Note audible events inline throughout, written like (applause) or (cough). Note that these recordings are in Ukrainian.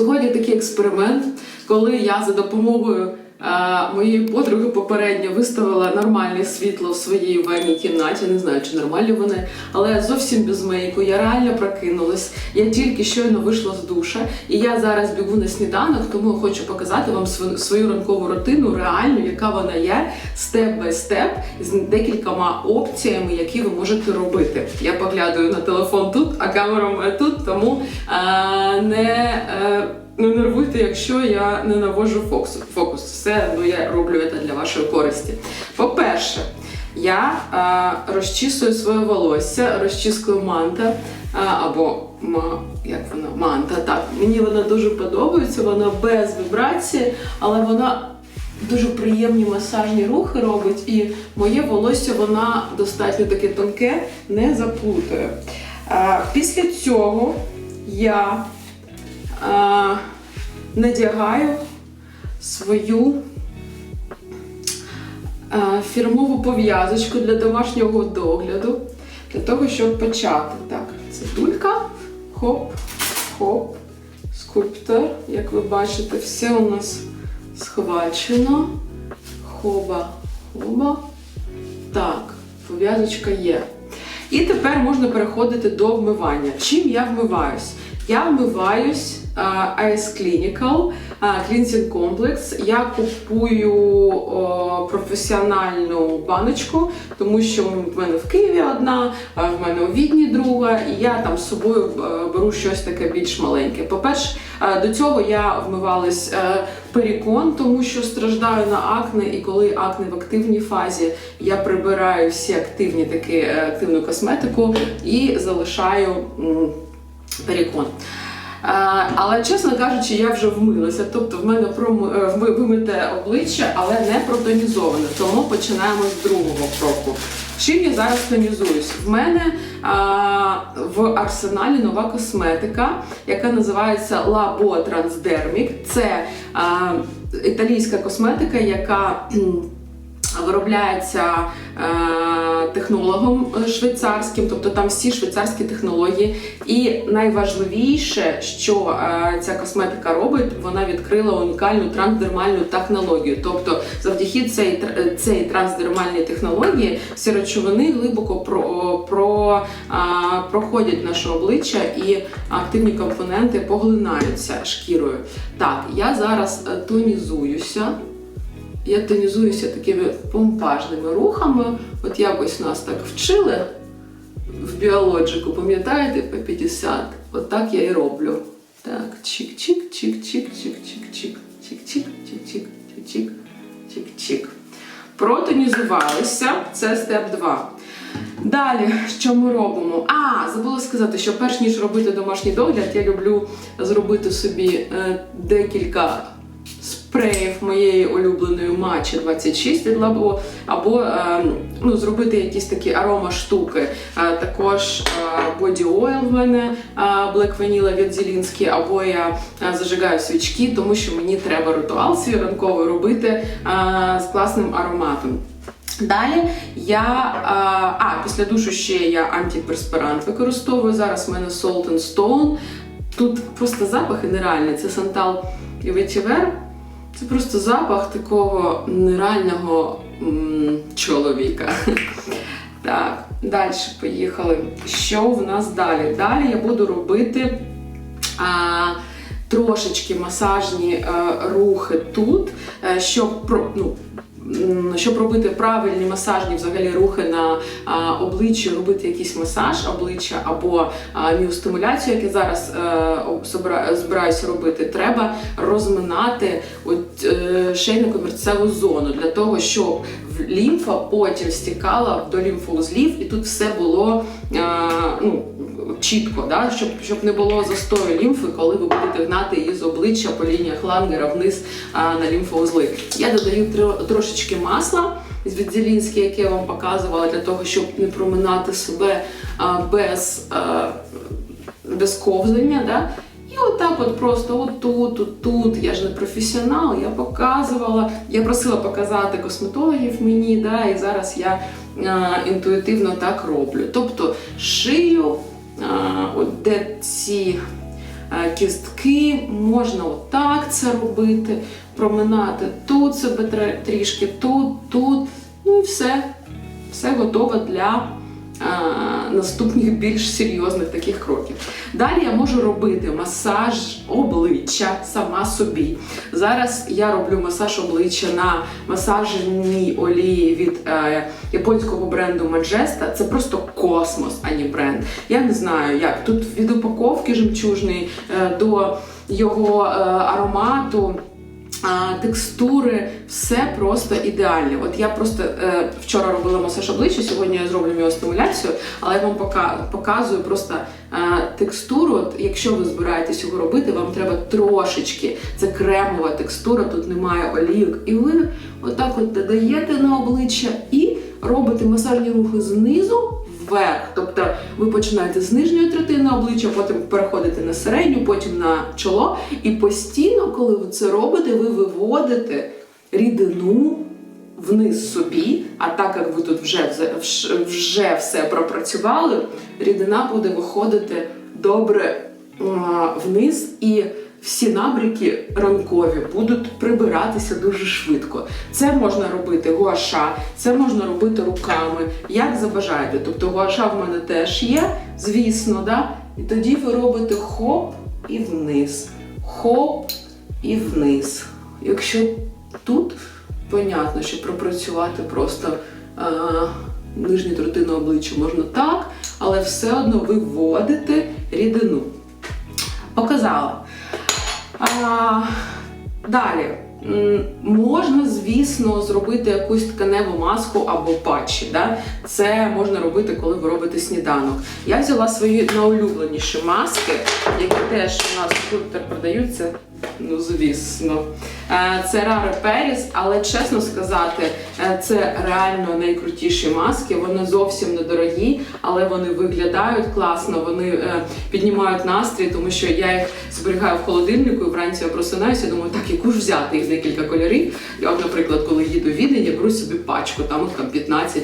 Сьогодні такий експеримент, коли я за допомогою моєї подруги попередньо виставила нормальне світло в своїй ванній кімнаті. Не знаю, чи нормальні вони, але зовсім без мейку. Я реально прокинулась. Я тільки щойно вийшла з душа, і я зараз бігу на сніданок, тому хочу показати вам свою, ранкову рутину, реальну, яка вона є, степ бай степ, з декількома опціями, які ви можете робити. Я поглядаю на телефон тут, а камера тут, тому е, не. Е, не нервуйте, якщо я не навожу фокус. фокус. Все ну, я роблю це для вашої користі. По-перше, я е, розчісую своє волосся, розчіскою манта е, або ма, як вона, манта. Так, мені вона дуже подобається, вона без вібрації, але вона дуже приємні масажні рухи робить, і моє волосся вона достатньо таке тонке, не заплутає. Е, після цього я е, надягаю свою е, фірмову пов'язочку для домашнього догляду, для того, щоб почати. Так, цибулька, хоп, хоп, скульптор. Як ви бачите, все у нас схвачено. Хоба, хоба. Так, пов'язочка є. І тепер можна переходити до вмивання. Чим я вмиваюсь? Я вмиваюсь Ice Clinical Cleansing Complex. Я купую професіональну баночку, тому що в мене в Києві одна, в мене у Відні друга, і я там з собою е, беру щось таке більш маленьке. По-перше, е, до цього я вмивалась е, перікон, тому що страждаю на акне, і коли акне в активній фазі, я прибираю всі активні такі активну косметику і залишаю. Е, Але, чесно кажучи, я вже вмилася. Тобто в мене е, вимите обличчя, але не протонізоване. Тому починаємо з другого кроку. Чим я зараз тонізуюсь? В мене а, в арсеналі нова косметика, яка називається Labo Transdermic. Це а, італійська косметика, яка виробляється е, технологом швейцарським, тобто там всі швейцарські технології. І найважливіше, що е, ця косметика робить, вона відкрила унікальну трансдермальну технологію. Тобто, завдяки цій, цій трансдермальній технології всі речовини глибоко про, про, проходять наше обличчя і активні компоненти поглинаються шкірою. Так, я зараз е, тонізуюся. Я тонізуюся такими помпажними рухами. От якось нас так вчили в біологіку, пам'ятаєте, по 50? От так я і роблю. Так, чик-чик, чик-чик, чик-чик-чик, чик-чик. Протонізувалися, це степ 2. Далі, що ми робимо? А, забула сказати, що перш ніж робити домашній догляд, я люблю зробити собі е, декілька спреїв моєї улюбленої матчі 26 від Лабо, або е, ну, зробити якісь такі арома штуки. Е, також е, Body Oil в мене Black Vanilla від Зелінський, або я зажигаю свічки, тому що мені треба ритуал свій ранковий робити з класним ароматом. Далі я а, а після душу ще я антиперспирант використовую. Зараз в мене Salt and Stone. Тут просто запахи нереальні. Це Сантал і Ветівер. Це просто запах такого нереального м, чоловіка. (laughs) Так, далі поїхали. Що в нас далі? Далі я буду робити а, трошечки масажні а, рухи тут, е, щоб ну, щоб робити правильні масажні взагалі рухи на обличчі, робити якийсь масаж обличчя або міостимуляцію, як я зараз е, збираюся робити, треба розминати от, е, шейно-комірцеву зону для того, щоб лімфа потім стікала до лімфоузлів, і тут все було е, ну, чітко, да? щоб, щоб не було застою лімфи, коли ви будете гнати її з обличчя по лініях лангера вниз а, на лімфоузли. Я додаю тро- трошечки масла з Відзелінське, яке я вам показувала, для того, щоб не проминати себе а, без, без ковзання. Да? І отак от просто отут, отут. Я ж не професіонал, я показувала. Я просила показати косметологів мені, да, і зараз я а, інтуїтивно так роблю. Тобто шию, а, от де ці е, кістки, можна отак це робити, проминати тут себе трішки, тут, тут. Ну і все. Все готово для е, наступних більш серйозних таких кроків. Далі я можу робити масаж обличчя сама собі. Зараз я роблю масаж обличчя на масажній олії від е, японського бренду Majesta. Це просто космос, а не бренд. Я не знаю, як тут від упаковки жемчужної е, до його е, аромату. Текстури, все просто ідеальне. От я просто е, вчора робила масаж обличчя, сьогодні я зроблю його стимуляцію, але я вам пока, показую просто е, текстуру. От, якщо ви збираєтесь його робити, вам треба трошечки. Це кремова текстура, тут немає олійок. І ви отак от додаєте на обличчя і робите масажні рухи знизу. Вверх, тобто ви починаєте з нижньої третини обличчя, потім переходите на середню, потім на чоло. І постійно, коли ви це робите, ви виводите рідину вниз собі. А так як ви тут вже, вже все пропрацювали, рідина буде виходити добре вниз і. Всі набряки ранкові будуть прибиратися дуже швидко. Це можна робити гуаша, це можна робити руками, як забажаєте. Тобто гуаша в мене теж є, звісно, да? і тоді ви робите хоп і вниз, хоп і вниз. Якщо тут, понятно, що пропрацювати просто а, нижню третину обличчя можна так, але все одно виводите рідину. Показала. Далі. Можна, звісно, зробити якусь тканеву маску або патчі. Да? Це можна робити, коли ви робите сніданок. Я взяла свої найулюбленіші маски, які теж у нас тут продаються. Ну, звісно. Е, Це Rare Paris, але чесно сказати, е, це реально найкрутіші маски. Вони зовсім недорогі, але вони виглядають класно, вони е, піднімають настрій, тому що я їх зберігаю в холодильнику і вранці я просинаюся, думаю, так, яку ж взяти їх декілька кольорів. Я, наприклад, коли їду в Відень, я беру собі пачку, там, от, там 15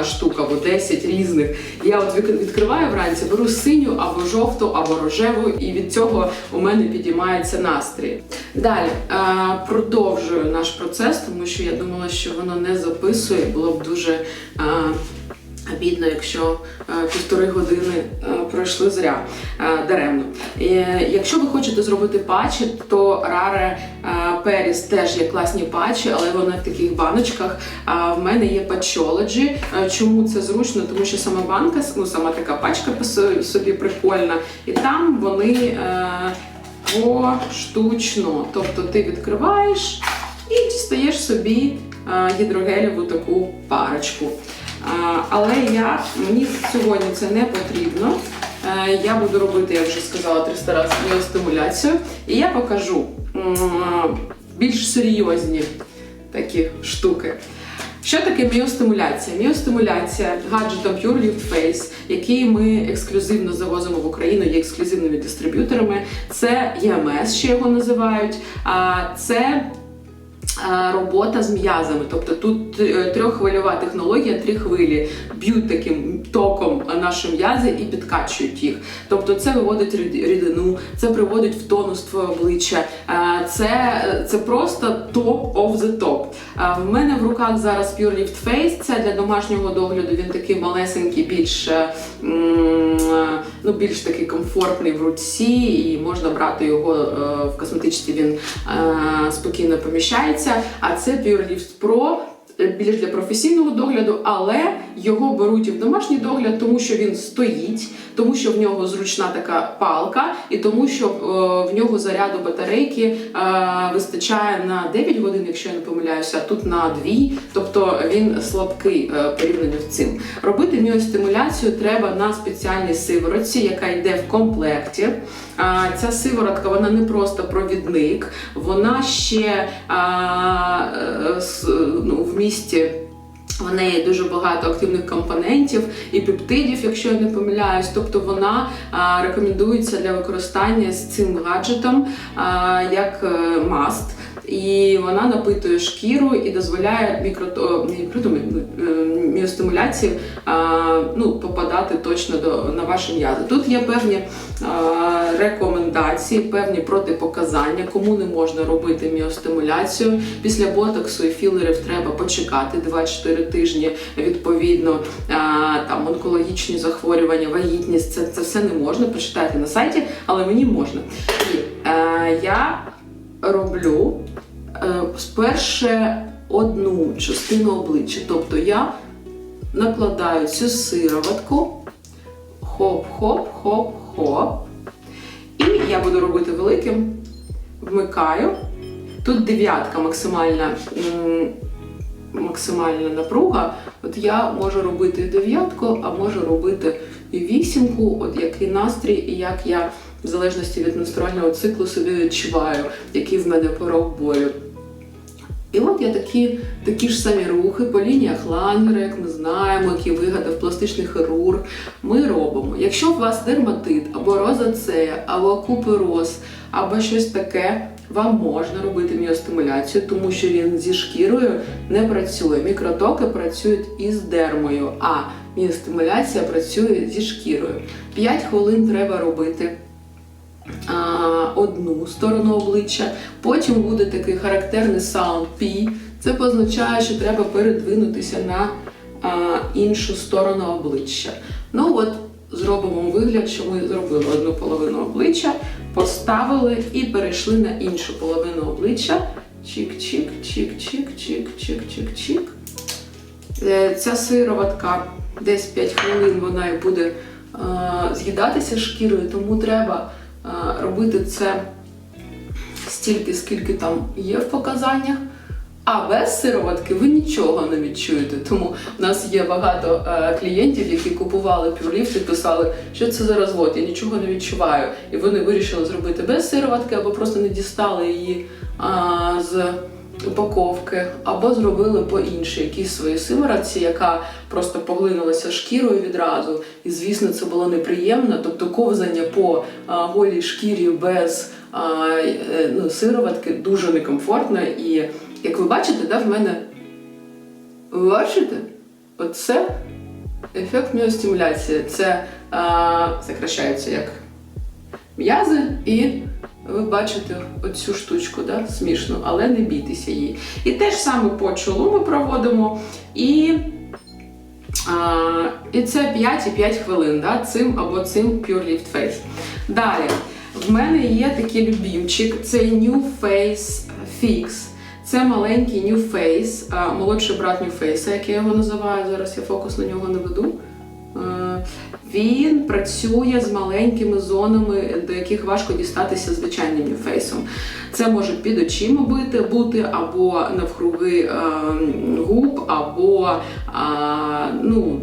е, штук або 10 різних. Я от відкриваю вранці, беру синю або жовту, або рожеву, і від цього у мене підіймається настрій. Далі е, продовжую наш процес, тому що я думала, що воно не записує. Було б дуже е, обідно, якщо е, півтори години пройшли зря даремно. Якщо ви хочете зробити патчі, то Rare Paris теж є класні патчі, але вони в таких баночках. А в мене є. Е, Чому це зручно? Тому що сама банка, ну сама така пачка собі прикольна, і там вони. Поштучно. Тобто ти відкриваєш і дістаєш собі е, гідрогелеву таку парочку. Е, Але я, мені сьогодні це не потрібно. Е, Я буду робити, я вже сказала 300 разів стимуляцію. І я покажу більш серйозні такі штуки. Що таке міостимуляція? Міостимуляція гаджетом Pure Lift Face, який ми ексклюзивно завозимо в Україну, є ексклюзивними дистриб'юторами. Це ЄМС, ще його називають. А це робота з м'язами. Тобто тут е, трьоххвильова технологія, три хвилі б'ють таким током наші м'язи і підкачують їх. Тобто це виводить рідину, це приводить в тонус твоє обличчя. А, Це, це просто топ of the top. В мене в руках зараз Pure Lift Face, це для домашнього догляду. Він такий малесенький, більш, е, е, ну, більш такий комфортний в руці, і можна брати його е, в косметичці. Він е, спокійно поміщається. А це Pure Lift Pro. е, Більш для професійного догляду, але його беруть і в домашній догляд, тому що він стоїть, тому що в нього зручна така палка, і тому що е, в нього заряду батарейки е, вистачає на 9 годин, якщо я не помиляюся, а тут на 2, тобто він слабкий е, порівняно з цим. Робити міостимуляцію треба на спеціальній сиворотці, яка йде в комплекті. Ця сиворотка вона не просто провідник, вона ще ну, в місті. В неї дуже багато активних компонентів і пептидів, якщо я не помиляюсь. Тобто вона рекомендується для використання з цим гаджетом як е, маст. І вона напитує шкіру і дозволяє мікрото, не мікрото, е, міостимуляції ну, попадати точно до, на ваші м'язи. Тут є певні рекомендації, певні протипоказання, кому не можна робити міостимуляцію. Після ботоксу і філерів треба почекати 2-4 тижні. Відповідно, там онкологічні захворювання, вагітність це, це все не можна. Почитайте на сайті, але мені можна. І е, я роблю е, сперше одну частину обличчя. Тобто я накладаю цю сироватку, хоп-хоп-хоп-хоп. І я буду робити великим, вмикаю. Тут дев'ятка максимальна, максимальна напруга. От я можу робити дев'ятку, а можу робити і вісімку, от який настрій, і як я в залежності від менструального циклу собі відчуваю, який в мене порог болю. І от я такі, такі ж самі рухи по лініях лангера, як ми знаємо, які вигадав пластичний хірург. Ми робимо. Якщо у вас дерматит або розацея, або купероз, або щось таке, вам можна робити міостимуляцію, тому що він зі шкірою не працює. Мікротоки працюють із дермою, а міостимуляція працює зі шкірою. 5 хвилин треба робити одну сторону обличчя. Потім буде такий характерний саунд P. Це позначає, що треба передвинутися на а, іншу сторону обличчя. Ну от зробимо вигляд, що ми зробили одну половину обличчя, поставили і перейшли на іншу половину обличчя. Чик-чик, чик-чик, чик-чик, чик-чик. Е, Ця сироватка десь 5 хвилин вона і буде е, з'їдатися шкірою, тому треба робити це стільки, скільки там є в показаннях. А без сироватки ви нічого не відчуєте. Тому в нас є багато е, клієнтів, які купували пюрліфт і писали, що це за розвод, я нічого не відчуваю. І вони вирішили зробити без сироватки, або просто не дістали її а, з упаковки, або зробили по іншій якійсь своїй сиворотці, яка просто поглинулася шкірою відразу. І звісно, це було неприємно. Тобто ковзання по голій шкірі без е, ну, сироватки дуже некомфортно. І як ви бачите, да, в мене ви бачите? Оце ефект міостимуляції. Це а, сокращається як м'язи, і ви бачите оцю штучку, да? смішну, але не бійтеся її. І те ж саме по чолу ми проводимо. І, а, і це 5,5 хвилин, да? цим або цим Pure Lift Face. Далі, в мене є такий любімчик, це New Face Fix. Це маленький New Face, а, молодший брат New Face, як я його називаю. Зараз я фокус на нього не веду. Він працює з маленькими зонами, до яких важко дістатися звичайним фейсом. Це може під очима бити, бути, або навкруги е, губ, або е, ну,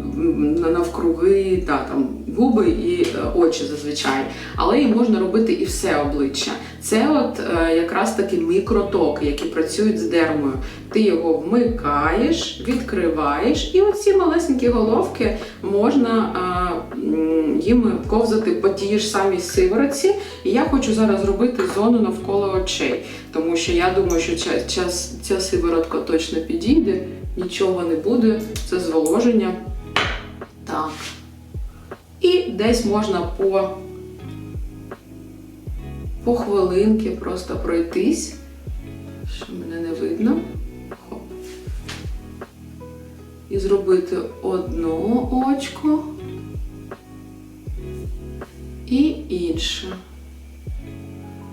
на- навкруги та, там, губи і е, очі зазвичай. Але її можна робити і все обличчя. Це от е, якраз таки мікротоки, які працюють з дермою. Ти його вмикаєш, відкриваєш, і оці малесенькі головки можна а, м, ковзати по тій ж самій сиворотці. І я хочу зараз зробити зону навколо очей, тому що я думаю, що ця, ця, ця сиворотка точно підійде, нічого не буде, це зволоження. Так. І десь можна по, по хвилинки просто пройтись, що мене не видно. Хоп. І зробити одно очко і інше.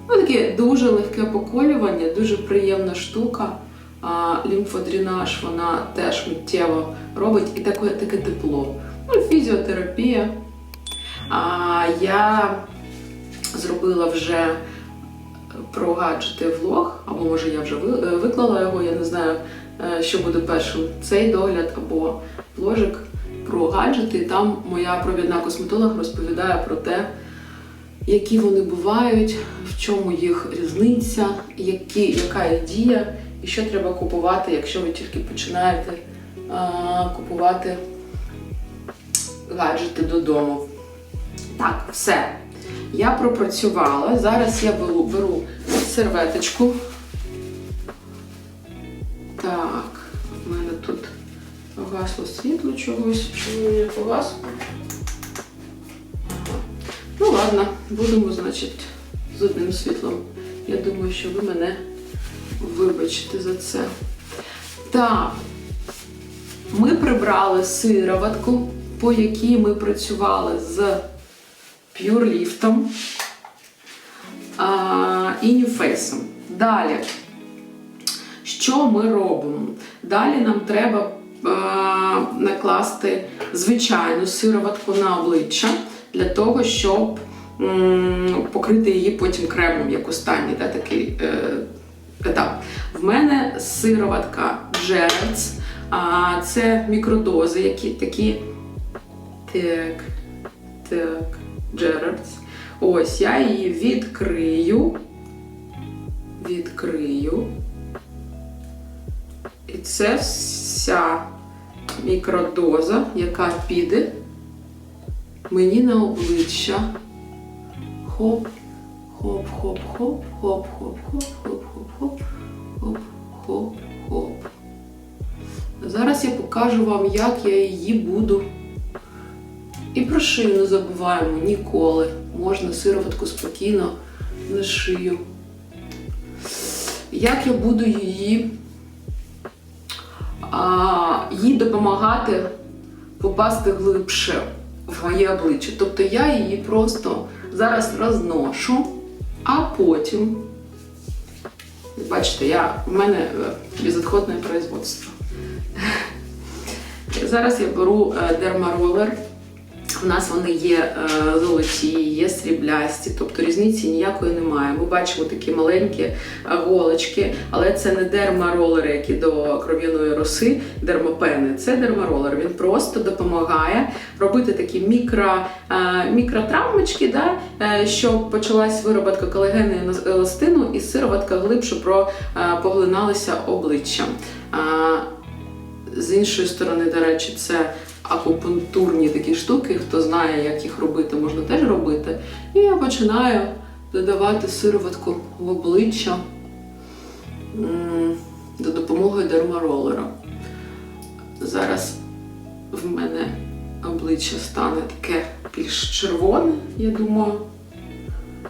Ну, таке дуже легке поколювання, дуже приємна штука. А, лімфодренаж вона теж миттєво робить і таке, таке тепло. Ну, фізіотерапія. А, я зробила вже про гаджети влог, або може я вже е, виклала його, я не знаю, е, що буде першим, цей догляд або вложик про гаджети. Там моя провідна косметолог розповідає про те, які вони бувають, в чому їх різниця, які, яка їх дія, і що треба купувати, якщо ви тільки починаєте а, купувати гаджети додому. Так, все. Я пропрацювала. Зараз я беру, беру серветочку. Так, у мене тут погасло світло чогось, чому не погасло. Ну, ладно, будемо, значить, з одним світлом. Я думаю, що ви мене вибачите за це. Так, ми прибрали сироватку, по якій ми працювали з пюрліфтом і нюфейсом. Далі, що ми робимо? Далі нам треба накласти звичайну сироватку на обличчя для того, щоб покрити її потім кремом, як останній да, такий е, етап. В мене сироватка Джерец, а це мікродози, які такі. Так, так, Джерец. Ось я її відкрию. Відкрию. І це вся мікродоза, яка піде мені на обличчя. Хоп, хоп, хоп, хоп, хоп, хоп, хоп, хоп, хоп, хоп, хоп, хоп, хоп. Зараз я покажу вам, як я її буду. І про шию не забуваємо ніколи. Можна сироватку спокійно на шию. Як я буду її а, їй допомагати попасти глибше в моє обличчя. Тобто я її просто зараз розношу, а потім, бачите, я, в мене е, безотходне производство. (laughs) Зараз я беру е, дермаролер. У нас вони є е, золоті, є сріблясті, тобто різниці ніякої немає. Ми бачимо такі маленькі е, голочки, але це не дермаролери, які до кров'яної роси, дермопени. Це дермаролер. Він просто допомагає робити такі мікро, е, мікротравмочки, да, щоб почалась вироботка колагену і еластину, і сироватка глибше про, поглиналися обличчям. З іншої сторони, до речі, це акупунктурні такі штуки. Хто знає, як їх робити, можна теж робити. І я починаю додавати сироватку в обличчя за допомогою дермаролера. Зараз в мене обличчя стане таке більш червоне, я думаю.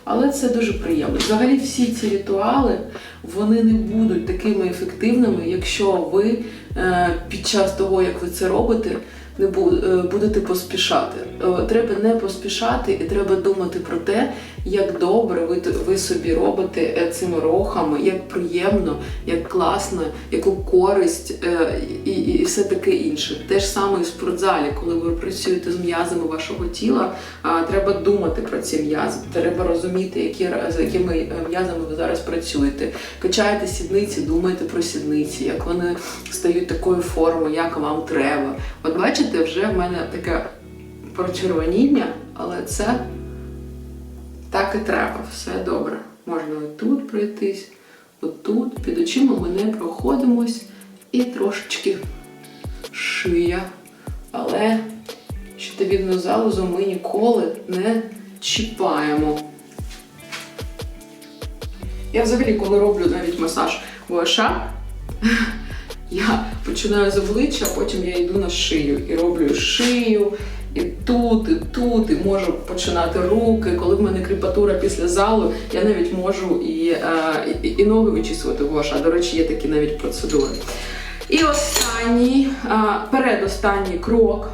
Але це дуже приємно. Взагалі всі ці ритуали вони не будуть такими ефективними, якщо ви під час того, як ви це робите, не е, будете поспішати. Е, Треба не поспішати і треба думати про те, як добре ви, ви собі робите е, цими рухами, як приємно, як класно, яку користь е, і, і, і все таке інше. Те ж саме і в спортзалі, коли ви працюєте з м'язами вашого тіла, треба думати про ці м'язи, треба розуміти, які, з якими е, м'язами ви зараз працюєте. Качаєте сідниці, думайте про сідниці, як вони стають такої форми, як вам треба. От бачите, вже в мене таке прочервоніння, але це так і треба, все добре. Можна отут пройтись, отут, під очима ми не проходимось і трошечки шия. Але щитовідну залозу ми ніколи не чіпаємо. Я взагалі, коли роблю навіть масаж гуаша, (laughs) я починаю з обличчя, а потім я йду на шию і роблю шию, і тут, і тут, і можу починати руки. Коли в мене кріпатура після залу, я навіть можу і, е, і, і ноги вичісувати гуаша. До речі, є такі навіть процедури. І останній, а, передостанній крок.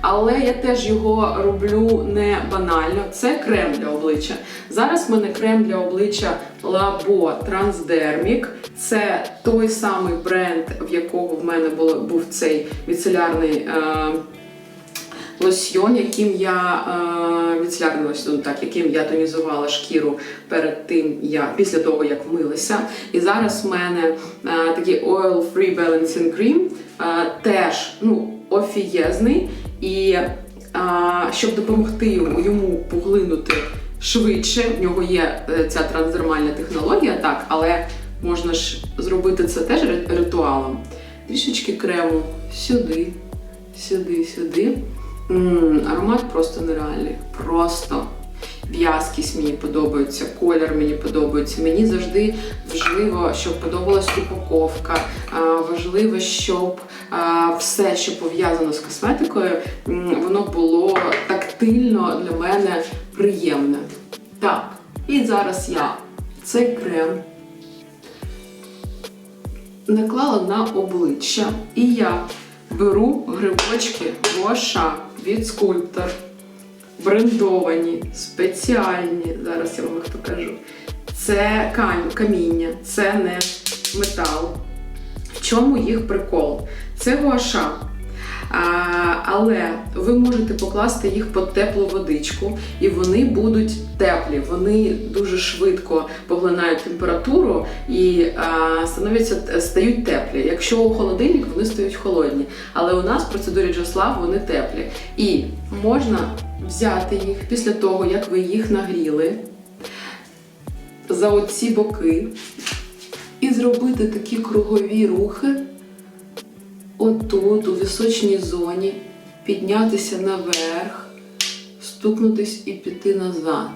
Але я теж його роблю не банально. Це крем для обличчя. Зараз в мене крем для обличчя Labo Transdermic. Це той самий бренд, в якого в мене був цей міцелярний е, лосьйон, яким я е, міцелярний лосьйон, так, яким я тонізувала шкіру перед тим, як після того, як вмилася. І зараз в мене е, такий Oil Free Balancing Cream, е, теж ну, офієзний. І щоб допомогти йому, йому поглинути швидше, в нього є ця трансдермальна технологія, так, але можна ж зробити це теж ритуалом. Трішечки крему сюди, сюди, сюди. Аромат просто нереальний. Просто. в'язкість мені подобається, колір мені подобається. Мені завжди важливо, щоб подобалась упаковка. Важливо, щоб все, що пов'язано з косметикою, воно було тактильно для мене приємне. Так, і зараз я цей крем наклала на обличчя, і я беру грибочки Гоша від скульптор. Брендовані, спеціальні. Зараз я вам їх покажу. Це кам- каміння, це не метал. В чому їх прикол? Це гуаша. Але ви можете покласти їх під теплу водичку, і вони будуть теплі. Вони дуже швидко поглинають температуру і становляться стають теплі. Якщо у холодильник, вони стають холодні. Але у нас в процедурі Джаслав вони теплі. І можна взяти їх після того, як ви їх нагріли за оці боки і зробити такі кругові рухи отут, у височній зоні, піднятися наверх, стукнутись і піти назад.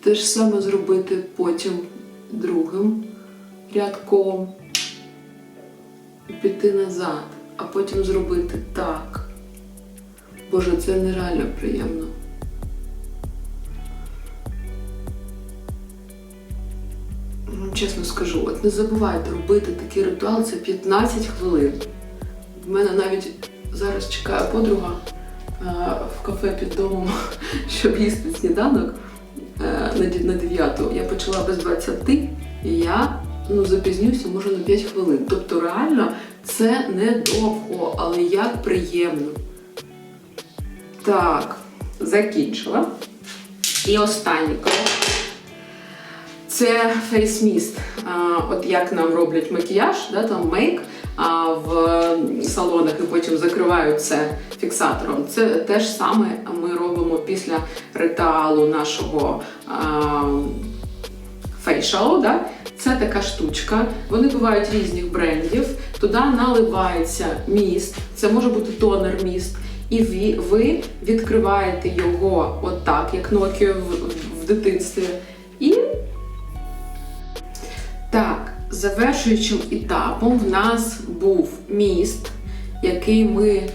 Те ж саме зробити потім другим рядком і піти назад, а потім зробити так. Боже, це нереально приємно. Чесно скажу, от не забувайте робити такий ритуал, це 15 хвилин. В мене навіть зараз чекає подруга е, в кафе під домом, (laughs) щоб їсти сніданок е, на ді- на 9. Я почала без 20, і я ну, запізнюся, може, на 5 хвилин. Тобто, реально, це не довго, але як приємно. Так, закінчила. І останній крок. Це. А, От як нам роблять макіяж, да, там мейк в салонах і потім закривають це фіксатором. Це те ж саме ми робимо після ритуалу нашого фейшалу. Да? Це така штучка. Вони бувають різних брендів. Туди наливається міст. Це може бути тонер міст. І ви, відкриваєте його отак, як Nokia в дитинстві. Так, завершуючим етапом в нас був міст, який ми е,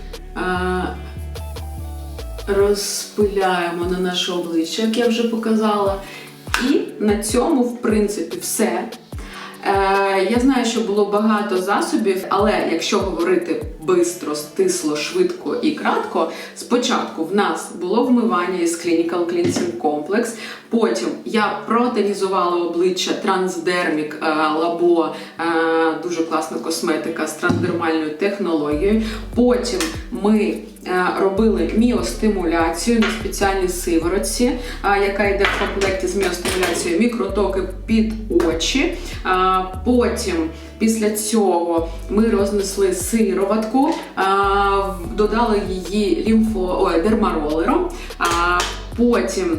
розпиляємо на наше обличчя, як я вже показала. І на цьому, в принципі, все. Е, я знаю, що було багато засобів, але якщо говорити бистро, стисло, швидко і кратко, спочатку в нас було вмивання із Clinical Cleansing Complex, потім я протонізувала обличчя е, Labo, е, дуже класна косметика з трансдермальною технологією. Потім ми е, робили міостимуляцію на спеціальній сиворотці, яка йде в комплекті з міостимуляцією, мікротоки під очі. Е, Потім після цього ми рознесли сироватку, е, додали її лімфо ой, дермаролером. Потім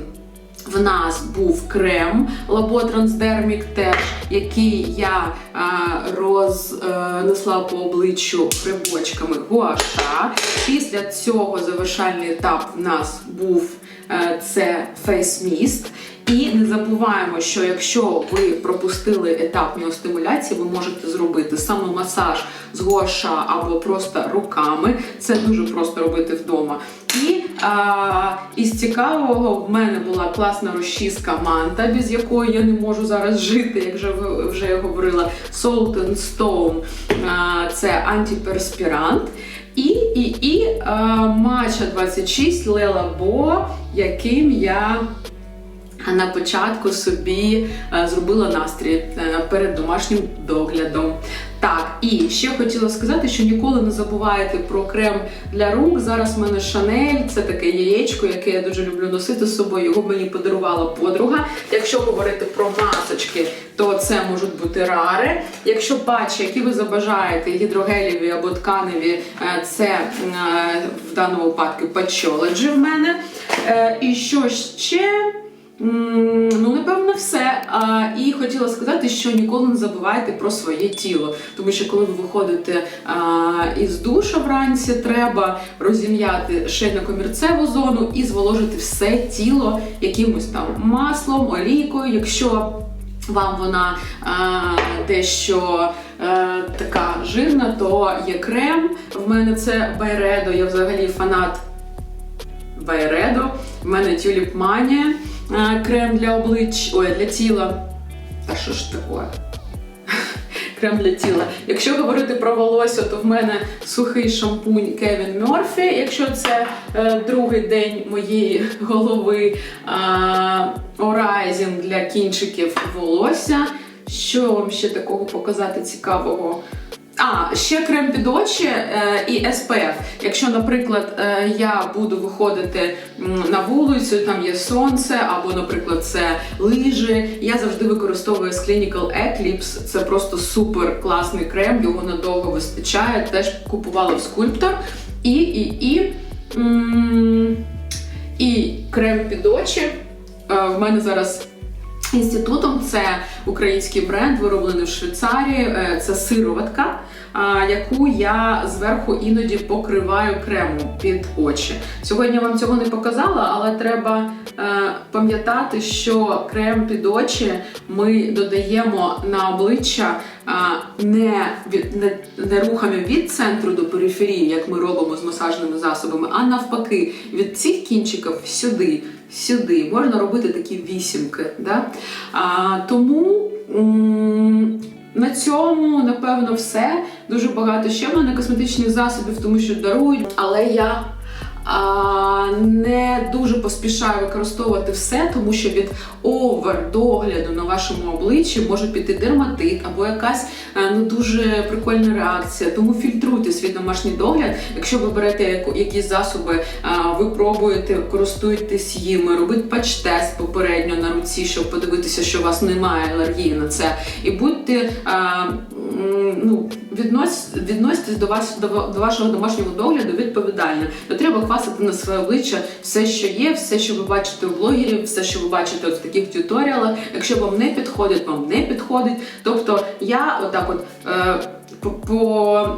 в нас був крем Лаботрансдермік теж, який я рознесла по обличчю грибочками гуаша. Після цього завершальний етап в нас був е, це Mist. І не забуваємо, що якщо ви пропустили етап міостимуляції, ви можете зробити самомасаж з гуаша або просто руками. Це дуже просто робити вдома. І а, із цікавого в мене була класна розчіска манта, без якої я не можу зараз жити, як вже вже я говорила. Salt and Stone а, це антиперспірант. І, і, і а, Matcha 26 Лела Бо, яким я на початку собі е, зробила настрій е, перед домашнім доглядом. Так, і ще хотіла сказати, що ніколи не забувайте про крем для рук. Зараз в мене Шанель, це таке яєчко, яке я дуже люблю носити з собою. Його мені подарувала подруга. Якщо говорити про масочки, то це можуть бути рари. Якщо патчі, які ви забажаєте, гідрогелєві або тканеві, е, це в даному випадку Patchology в мене. І що ще? Ну, напевно, все. А, і хотіла сказати, що ніколи не забувайте про своє тіло. Тому що коли ви виходите а, із душа вранці, треба розім'яти шийно-комірцеву зону і зволожити все тіло якимось там маслом, олійкою, якщо вам вона дещо е, така жирна, то є крем. В мене це Байредо, я взагалі фанат Байредо. В мене Тюліп Манія, е, крем для облич, ой, для тіла. Та що ж таке? (laughs) Крем для тіла. Якщо говорити про волосся, то в мене сухий шампунь Кевін Мерфі. Якщо це е, другий день моєї (laughs) голови орайзінг для кінчиків волосся. Що вам ще такого показати цікавого? А, ще крем під очі е, і SPF. Якщо, наприклад, е, я буду виходити на вулицю, там є сонце, або, наприклад, це лижі, я завжди використовую з Clinical Eclipse. Це просто супер класний крем, його надовго вистачає. Теж купувала в скульптор. І, і, і, м, і крем під очі. Е, В мене зараз інститутом це український бренд, вироблений в Швейцарії. Е, Це сироватка, яку я зверху іноді покриваю кремом під очі. Сьогодні я вам цього не показала, але треба е, пам'ятати, що крем під очі ми додаємо на обличчя не, від, не, не рухами від центру до периферії, як ми робимо з масажними засобами, а навпаки, від цих кінчиків сюди. Сюди можна робити такі вісімки. Да? А, тому на цьому, напевно, все. Дуже багато ще в мене косметичних засобів, тому що дарують, але я. А, не дуже поспішаю використовувати все, тому що від овер-догляду на вашому обличчі може піти дерматит або якась е, не дуже прикольна реакція. Тому фільтруйте свій домашній догляд. Якщо ви берете якісь засоби, а, ви пробуєте, користуєтесь їми, робіть патч-тест попередньо на руці, щоб подивитися, що у вас немає алергії на це. І будьте м, ну, віднось, відноситесь до, вас, до, до вашого домашнього догляду відповідально. Не треба хвастати на своє обличчя все, що є, все, що ви бачите у блогерів, все, що ви бачите от в таких тюторіалах. Якщо вам не підходить, вам не підходить. Тобто я отак от. Е, по, по,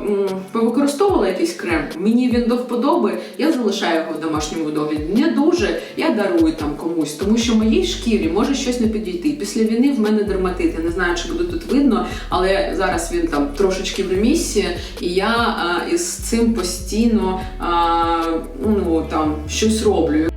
повикористовувала якийсь крем, мені він до вподоби, я залишаю його в домашньому догляді. Не дуже я дарую там комусь, тому що моїй шкірі може щось не підійти. Після війни в мене дерматит. Я не знаю, чи буде тут видно, але зараз він там трошечки в ремісії, і я а, із цим постійно а, ну там щось роблю.